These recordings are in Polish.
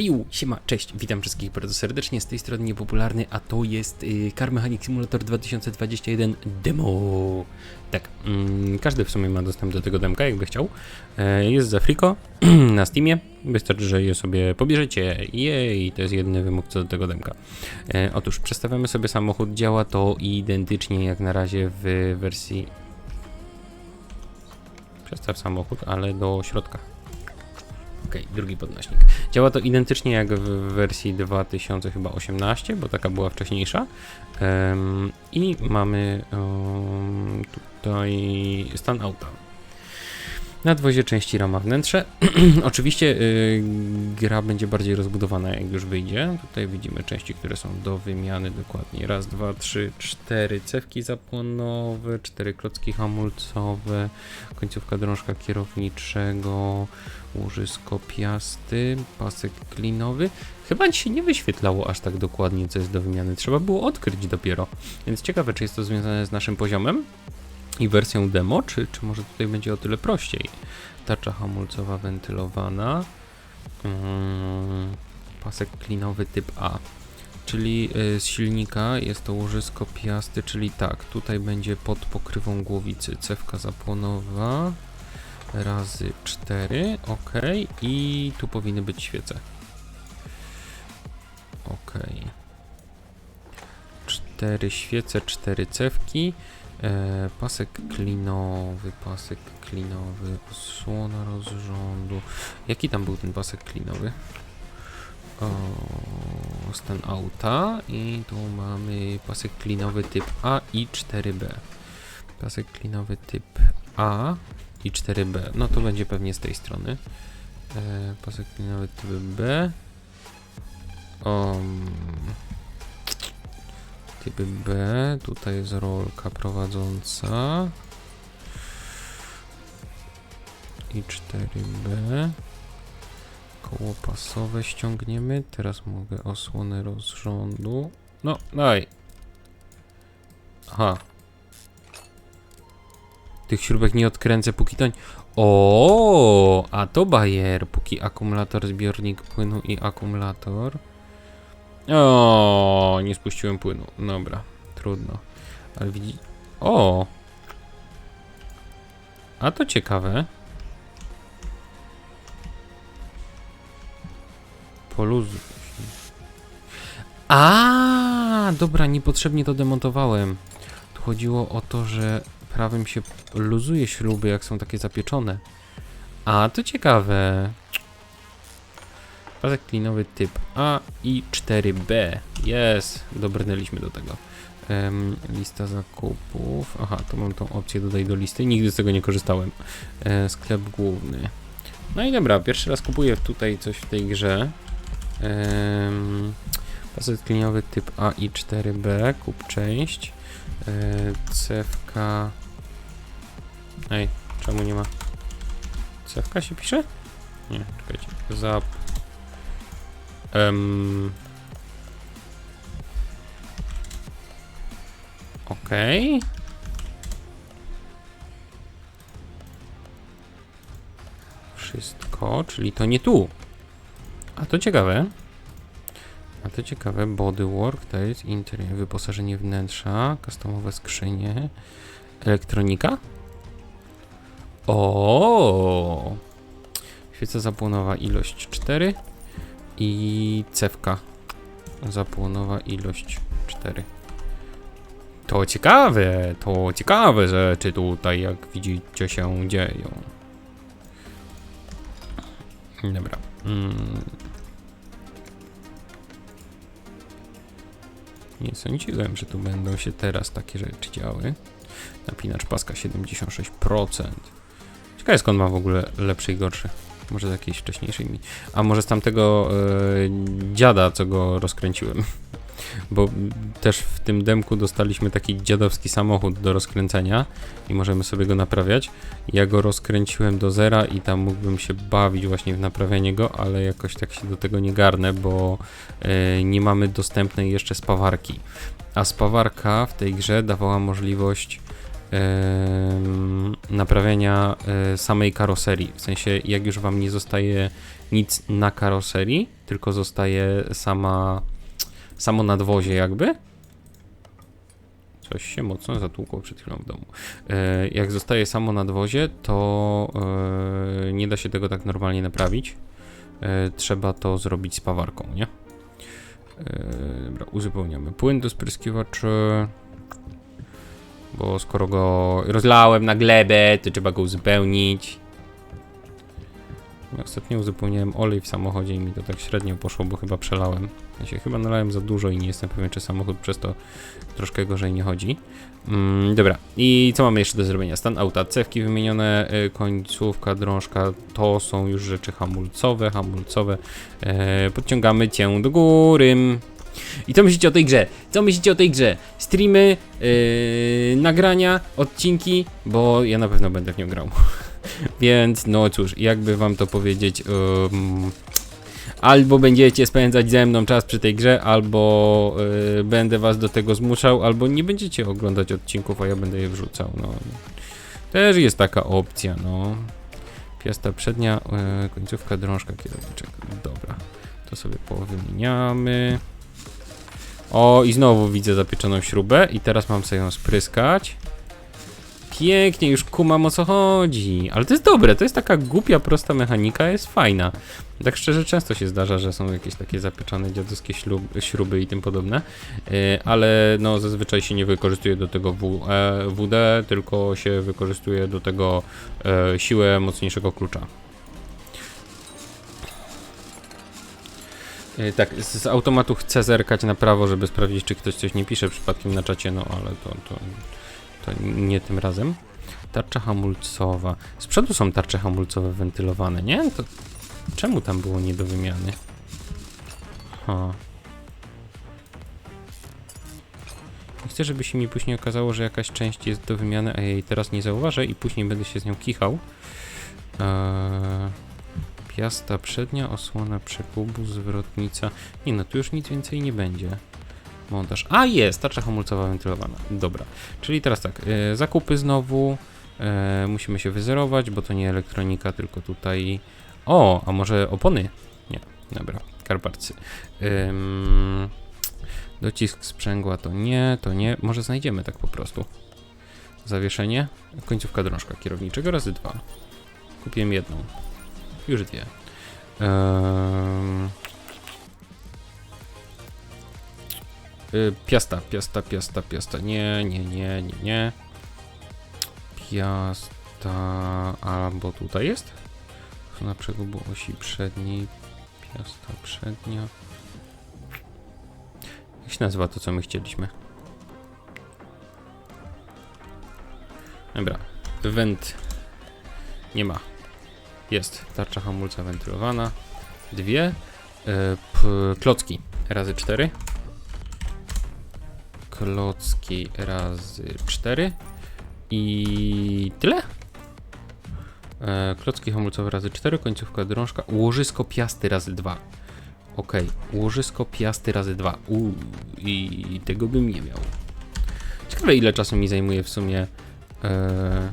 Heju, siema, cześć, witam wszystkich bardzo serdecznie, z tej strony niepopularny, a to jest y, Car Mechanic Simulator 2021 demo. Tak, mm, każdy w sumie ma dostęp do tego demka, jakby chciał. E, jest za friko na Steamie, wystarczy, że je sobie pobierzecie. Jej, to jest jedyny wymóg co do tego demka. E, otóż przestawiamy sobie samochód, działa to identycznie jak na razie w wersji... Przestaw samochód, ale do środka. Okej, drugi podnośnik. Działa to identycznie jak w wersji 2018, bo taka była wcześniejsza. Em, I mamy em, tutaj stan auta. Nadwozie części rama wnętrze. Oczywiście y, gra będzie bardziej rozbudowana jak już wyjdzie. Tutaj widzimy części, które są do wymiany dokładnie. Raz, dwa, trzy, cztery cewki zapłonowe, cztery klocki hamulcowe, końcówka drążka kierowniczego, łożysko piasty, pasek klinowy. Chyba się nie wyświetlało aż tak dokładnie, co jest do wymiany. Trzeba było odkryć dopiero. Więc ciekawe, czy jest to związane z naszym poziomem i wersją demo, czy, czy może tutaj będzie o tyle prościej. Tarcza hamulcowa wentylowana. Mm, pasek klinowy typ A. Czyli y, z silnika jest to łożysko piasty, czyli tak, tutaj będzie pod pokrywą głowicy cewka zapłonowa razy 4, ok, i tu powinny być świece. Ok. Cztery świece, cztery cewki. E, pasek klinowy, pasek klinowy, osłona rozrządu. Jaki tam był ten pasek klinowy? O, stan auta i tu mamy pasek klinowy typ A i 4B. Pasek klinowy typ A i 4B. No to będzie pewnie z tej strony. E, pasek klinowy typ B. B. Tutaj jest rolka prowadząca. I 4B. Koło pasowe ściągniemy. Teraz mogę osłonę rozrządu. No, daj. Aha. Tych śrubek nie odkręcę póki to... O, a to bajer. Póki akumulator, zbiornik płynu i akumulator. O, nie spuściłem płynu. Dobra, trudno. Ale widzi... O! A to ciekawe. Poluzuj. A, dobra, niepotrzebnie to demontowałem. Tu chodziło o to, że prawym się luzuje śruby, jak są takie zapieczone. A, to ciekawe. Pasek klinowy typ A i 4B. Jest, dobrnęliśmy do tego. Em, lista zakupów. Aha, to mam tą opcję dodaj do listy. Nigdy z tego nie korzystałem. E, sklep główny. No i dobra, pierwszy raz kupuję tutaj coś w tej grze. Em, pasek klinowy typ A i 4B. Kup część. E, cewka. Ej, czemu nie ma? Cewka się pisze? Nie, czekajcie. Zap. Um. Okej. Wszystko, czyli to nie tu. A to ciekawe. A to ciekawe, bodywork, to jest interior, wyposażenie wnętrza, customowe skrzynie, elektronika. O! Świeca zapłonowa ilość 4 i cewka zapłonowa ilość 4. To ciekawe, to ciekawe rzeczy tutaj, jak widzicie, się dzieją. Dobra. Mm. Nie sądziłem, że tu będą się teraz takie rzeczy działy. Napinacz paska 76%. Ciekawe skąd ma w ogóle lepszy i gorszy. Może z jakiejś wcześniejszej mi. A może z tamtego e, dziada, co go rozkręciłem. Bo też w tym demku dostaliśmy taki dziadowski samochód do rozkręcenia i możemy sobie go naprawiać. Ja go rozkręciłem do zera i tam mógłbym się bawić właśnie w naprawianie go, ale jakoś tak się do tego nie garnę, bo e, nie mamy dostępnej jeszcze spawarki. A spawarka w tej grze dawała możliwość em, naprawiania e, samej karoserii. W sensie, jak już wam nie zostaje nic na karoserii, tylko zostaje sama, samo nadwozie jakby. Coś się mocno zatłukło przed chwilą w domu. E, jak zostaje samo nadwozie, to e, nie da się tego tak normalnie naprawić. Trzeba to zrobić z pawarką, nie? Dobra, uzupełniamy płyn do spryskiwaczy. Bo skoro go rozlałem na glebę, to trzeba go uzupełnić. Ostatnio uzupełniałem olej w samochodzie i mi to tak średnio poszło, bo chyba przelałem. Ja się chyba nalałem za dużo i nie jestem pewien, czy samochód przez to troszkę gorzej nie chodzi. Mm, dobra, i co mamy jeszcze do zrobienia? Stan auta, cewki wymienione, y, końcówka, drążka, to są już rzeczy hamulcowe, hamulcowe. E, podciągamy cię do góry. I co myślicie o tej grze? Co myślicie o tej grze? Streamy, yy, nagrania, odcinki, bo ja na pewno będę w nią grał. Więc no cóż, jakby wam to powiedzieć, ym, albo będziecie spędzać ze mną czas przy tej grze, albo yy, będę was do tego zmuszał, albo nie będziecie oglądać odcinków, a ja będę je wrzucał. No. Też jest taka opcja, no. Piasta przednia, yy, końcówka, drążka, kierowniczek. Dobra, to sobie powymieniamy. O, i znowu widzę zapieczoną śrubę i teraz mam sobie ją spryskać. Pięknie, już kumam o co chodzi. Ale to jest dobre, to jest taka głupia, prosta mechanika, jest fajna. Tak szczerze, często się zdarza, że są jakieś takie zapieczone dziadowskie śruby i tym podobne, yy, ale no zazwyczaj się nie wykorzystuje do tego w, e, WD, tylko się wykorzystuje do tego e, siłę mocniejszego klucza. Tak, z, z automatu chcę zerkać na prawo, żeby sprawdzić, czy ktoś coś nie pisze przypadkiem na czacie, no ale to, to, to nie tym razem. Tarcza hamulcowa. Z przodu są tarcze hamulcowe wentylowane, nie? To czemu tam było nie do wymiany? Ha. Chcę, żeby się mi później okazało, że jakaś część jest do wymiany, a jej teraz nie zauważę i później będę się z nią kichał. Eee, piasta przednia, osłona przekubu, zwrotnica. Nie no, tu już nic więcej nie będzie. Montaż. A jest, tarcza hamulcowa wentylowana. Dobra. Czyli teraz tak, e, zakupy znowu. E, musimy się wyzerować, bo to nie elektronika, tylko tutaj. O, a może opony? Nie, dobra, karparcy. Docisk sprzęgła to nie, to nie. Może znajdziemy tak po prostu. Zawieszenie. Końcówka drążka kierowniczego razy dwa. Kupiłem jedną. Już dwie. Ym, Y, Piasta, piasta, piasta, piasta. Nie, nie, nie, nie, nie. Piasta. Albo tutaj jest? Na przegubu osi przedniej. Piasta przednia. Jak się nazywa to, co my chcieliśmy? Dobra. Went. Nie ma. Jest. Tarcza hamulca wentylowana. Dwie. Y, p, klocki. Razy cztery klocki razy 4 i tyle. E, klocki hamulcowe razy 4, końcówka drążka, łożysko piasty razy 2. Ok, łożysko piasty razy 2. Uuu, i tego bym nie miał. Ciekawe ile czasu mi zajmuje w sumie e,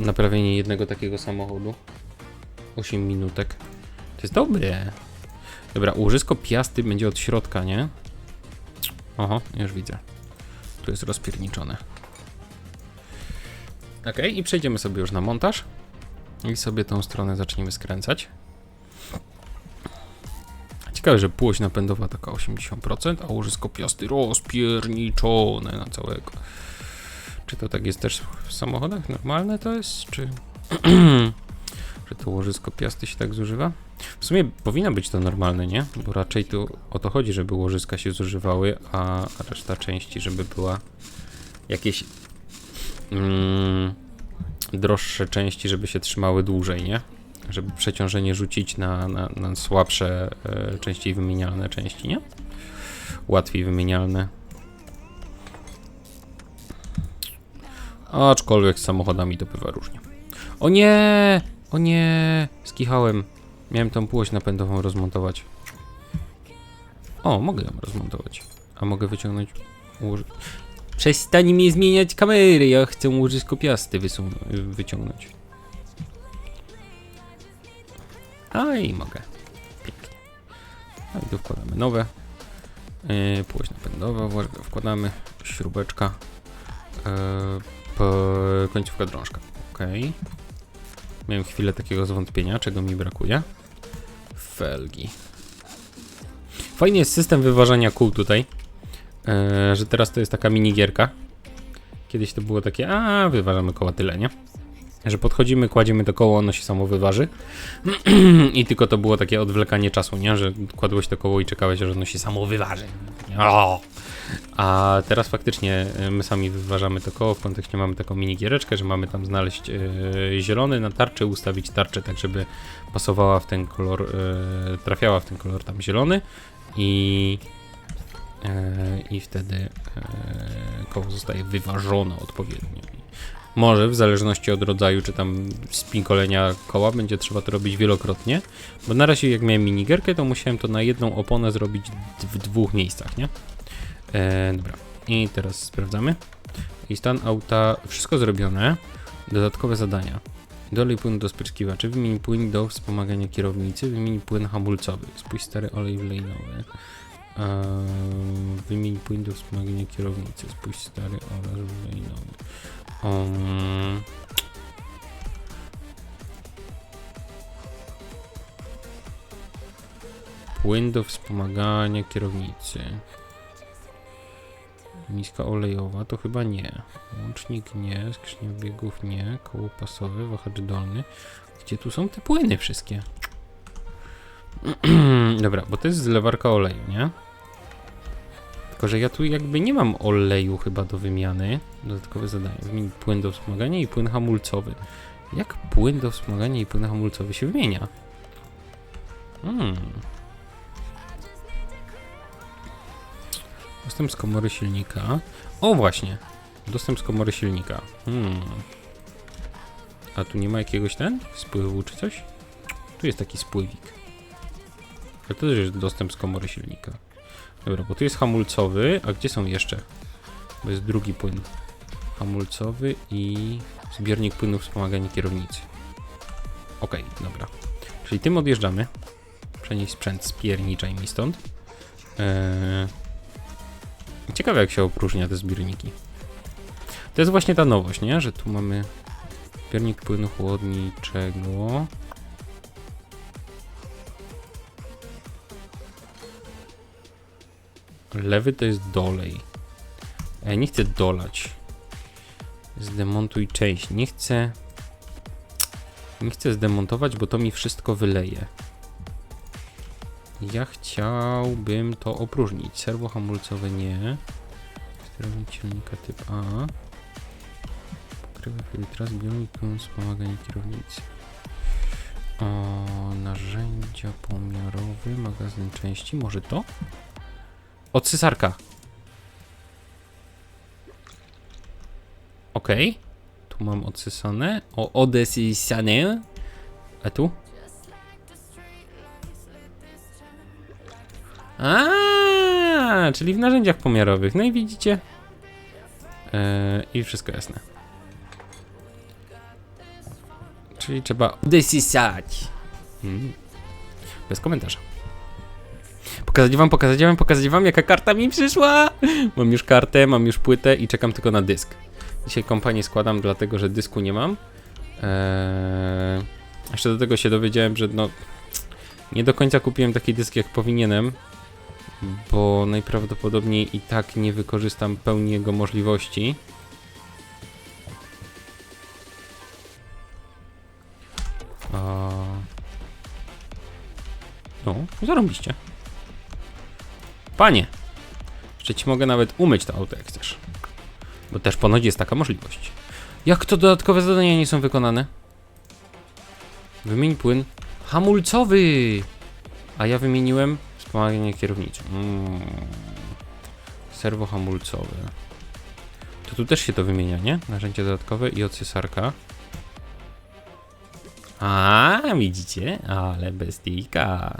naprawienie jednego takiego samochodu. 8 minutek. To jest dobre. Dobra, łożysko piasty będzie od środka, nie? Oho, już widzę. Tu jest rozpierniczone. Ok, i przejdziemy sobie już na montaż. I sobie tą stronę zaczniemy skręcać. Ciekawe, że płoć napędowa taka 80%, a łożysko piasty rozpierniczone na całego. Czy to tak jest też w samochodach? Normalne to jest? Czy, że to łożysko piasty się tak zużywa? W sumie powinno być to normalne, nie? Bo raczej tu o to chodzi, żeby łożyska się zużywały, a reszta części, żeby była jakieś mm, droższe części, żeby się trzymały dłużej, nie? Żeby przeciążenie rzucić na, na, na słabsze, e, częściej wymienialne części, nie? Łatwiej wymienialne. Aczkolwiek z samochodami to bywa różnie. O nie! O nie! Skichałem. Miałem tą płość napędową rozmontować. O, mogę ją rozmontować. A mogę wyciągnąć. Przestań mi zmieniać kamery, ja chcę łożysko piasty wyciągnąć. A i mogę. Pięknie. No i tu wkładamy nowe. Yy, płoć napędowa, wkładamy śrubeczka. Yy, końcówka drążka. Ok. Miałem chwilę takiego zwątpienia, czego mi brakuje. Felgi. Fajny jest system wyważania kół tutaj. Yy, że teraz to jest taka minigierka. Kiedyś to było takie, a wyważamy koła tyle, nie? Że podchodzimy, kładziemy to koło, ono się samo wyważy. I tylko to było takie odwlekanie czasu, nie? Że kładłeś to koło i czekałeś, że ono się samo wyważy. O! A teraz faktycznie y, my sami wyważamy to koło, w kontekście mamy taką mini giereczkę, że mamy tam znaleźć yy, zielony na tarczę, ustawić tarczę tak, żeby pasowała w ten kolor, yy, trafiała w ten kolor tam zielony i yy, i wtedy yy, koło zostaje wyważone odpowiednio. Może w zależności od rodzaju, czy tam spinkolenia koła, będzie trzeba to robić wielokrotnie. Bo na razie, jak miałem minigierkę, to musiałem to na jedną oponę zrobić w dwóch miejscach, nie? E, dobra. I teraz sprawdzamy. I stan auta, wszystko zrobione. Dodatkowe zadania. Dolej płyn do spyczkiwaczy, wymień płyn do wspomagania kierownicy, wymień płyn hamulcowy, spójrz stary olej wlejnowy. Eee, wymień płyn do wspomagania kierownicy, spójrz stary olej wlejnowy. Um, płyn do wspomagania kierownicy. Miska olejowa to chyba nie. Łącznik nie, skrzynia biegów nie, koło pasowe, wahacz dolny. Gdzie tu są te płyny wszystkie? Dobra, bo to jest zlewarka oleju, nie? Tylko, że ja tu jakby nie mam oleju chyba do wymiany. Dodatkowe zadanie. Płyn do wspomagania i płyn hamulcowy. Jak płyn do wspomagania i płyn hamulcowy się wymienia? Hmm. Dostęp z komory silnika. O właśnie. Dostęp z komory silnika. Hmm. A tu nie ma jakiegoś ten? Spływu czy coś? Tu jest taki spływik. Ale to też jest dostęp z komory silnika. Dobra, bo tu jest hamulcowy, a gdzie są jeszcze? Bo jest drugi płyn. Hamulcowy i zbiornik płynu wspomagania kierownicy. Okej, dobra. Czyli tym odjeżdżamy. Przenieść sprzęt, spierniczaj mi stąd. Eee... Ciekawe jak się opróżnia te zbiorniki. To jest właśnie ta nowość, nie? Że tu mamy zbiornik płynu chłodniczego. Lewy to jest dolej. Ja nie chcę dolać. Zdemontuj część. Nie chcę. Nie chcę zdemontować, bo to mi wszystko wyleje. Ja chciałbym to opróżnić. Serwo hamulcowe nie. Sterownik silnika typ A. Pokrywa filtra, zbiornik pełen wspomagania kierownicy. O, narzędzia pomiarowe, magazyn części. Może to? Od cesarka. Okej. Tu mam odsysane. O, odesysane. A tu? A, czyli w narzędziach pomiarowych. No i widzicie. Eee, I wszystko jasne. Czyli trzeba odesysać. Hmm. Bez komentarza. Pokazać wam, pokazać wam, pokazać wam, jaka karta mi przyszła. Mam już kartę, mam już płytę i czekam tylko na dysk. Dzisiaj kompanię składam, dlatego że dysku nie mam. Eee, jeszcze do tego się dowiedziałem, że no nie do końca kupiłem taki dysk jak powinienem, bo najprawdopodobniej i tak nie wykorzystam pełni jego możliwości. A... No, zarobiście. Panie, jeszcze ci mogę nawet umyć to auto jak chcesz. Bo też ponoć jest taka możliwość. Jak to dodatkowe zadania nie są wykonane? Wymień płyn hamulcowy! A ja wymieniłem wspomaganie kierownicze. Mm. Serwo hamulcowe. To tu też się to wymienia, nie? Narzędzia dodatkowe i ocysarka. A, widzicie? Ale bestyjka.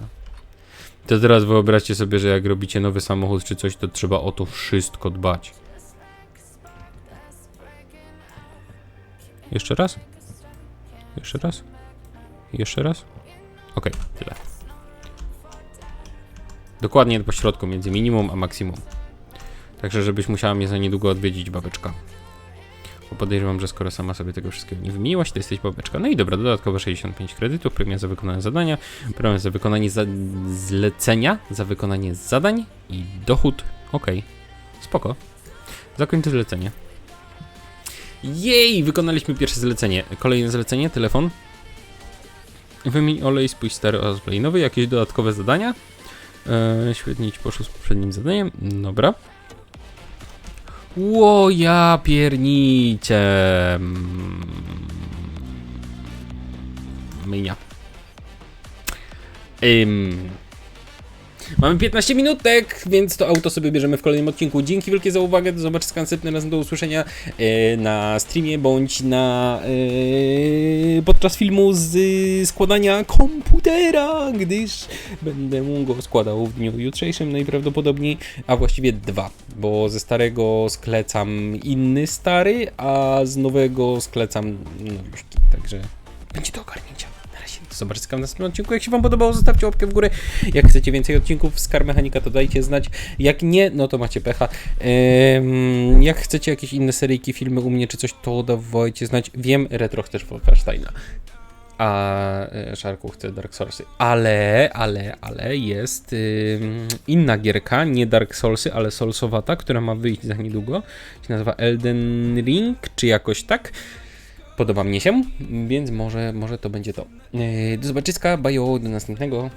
To teraz wyobraźcie sobie, że jak robicie nowy samochód czy coś, to trzeba o to wszystko dbać. Jeszcze raz? Jeszcze raz? Jeszcze raz? Okej, tyle. Dokładnie po środku między minimum a maksimum. Także żebyś musiała mnie za niedługo odwiedzić, babeczka. Bo podejrzewam, że skoro sama sobie tego wszystkiego nie wymieniłaś, to jesteś babeczka. No i dobra, dodatkowe 65 kredytów, premia za wykonane zadania, premia za wykonanie za zlecenia, za wykonanie zadań i dochód. Okej, spoko. Zakończę zlecenie. Jej, wykonaliśmy pierwsze zlecenie. Kolejne zlecenie, telefon. Wymień olej, spójrz stary oraz nowy, jakieś dodatkowe zadania. Eee, świetnie ci poszło z poprzednim zadaniem. Dobra. Ło, ja piernicie. Mynia. Ym. Mamy 15 minutek, więc to auto sobie bierzemy w kolejnym odcinku. Dzięki wielkie za uwagę, do zobaczenia następnym razem, do usłyszenia e, na streamie bądź na e, podczas filmu z e, składania komputera, gdyż będę go składał w dniu jutrzejszym najprawdopodobniej, a właściwie dwa, bo ze starego sklecam inny stary, a z nowego sklecam nowiuszki, także będzie do ogarnięcia. Do zobaczenia w następnym odcinku. Jak się Wam podobało, zostawcie łapkę w górę. Jak chcecie więcej odcinków z Car Mechanika, to dajcie znać. Jak nie, no to macie pecha. Ehm, jak chcecie jakieś inne seryjki, filmy u mnie czy coś, to dawajcie znać. Wiem, retro też Wolfensteina. A e, Szarku chce Dark Soulsy. Ale, ale, ale jest inna gierka, nie Dark Soulsy, ale Soulsowata, która ma wyjść za niedługo. Się nazywa Elden Ring, czy jakoś tak. Podoba mnie się, więc może, może to będzie to. Yy, Do zobaczyska, bajo, do następnego.